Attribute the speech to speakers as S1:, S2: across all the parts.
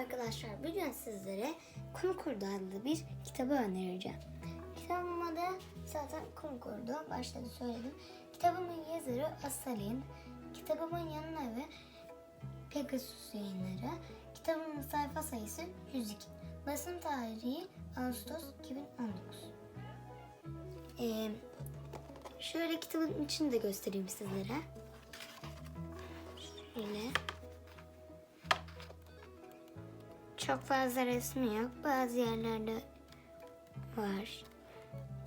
S1: arkadaşlar bugün sizlere Kum adlı bir kitabı önereceğim. Kitabın adı zaten Kum Kurdu. Başta da söyledim. Kitabımın yazarı Asalin. Kitabımın yanına ve Pegasus yayınları. Kitabımın sayfa sayısı 102. Basım tarihi Ağustos 2019. Ee, şöyle kitabın içini de göstereyim sizlere. Şöyle. Çok fazla resmi yok. Bazı yerlerde var.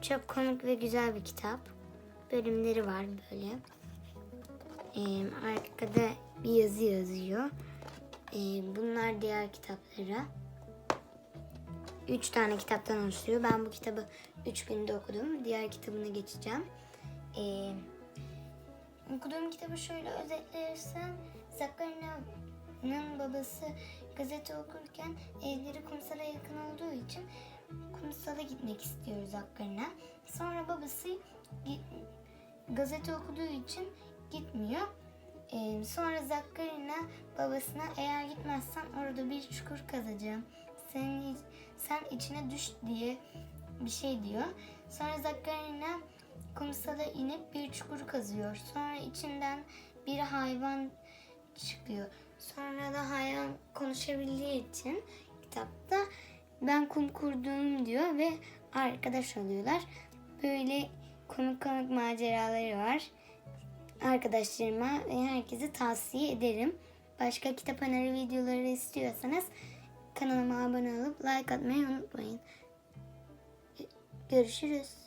S1: Çok komik ve güzel bir kitap. Bölümleri var böyle. Ee, arkada bir yazı yazıyor. Ee, bunlar diğer kitaplara. Üç tane kitaptan oluşuyor. Ben bu kitabı üç günde okudum. Diğer kitabına geçeceğim. Ee, okuduğum kitabı şöyle özetlersem Zakarina'nın babası gazete okurken evleri kumsala yakın olduğu için kumsala gitmek istiyor Zakarina. Sonra babası gazete okuduğu için gitmiyor. Ee, sonra Zakarina babasına eğer gitmezsen orada bir çukur kazacağım. Senin, sen içine düş diye bir şey diyor. Sonra Zakarina kumsala inip bir çukur kazıyor. Sonra içinden bir hayvan çıkıyor. Sonra da hayvan konuşabildiği için kitapta ben kum kurdum diyor ve arkadaş oluyorlar. Böyle komik komik maceraları var. Arkadaşlarıma ve herkese tavsiye ederim. Başka kitap öneri videoları istiyorsanız kanalıma abone olup like atmayı unutmayın. Görüşürüz.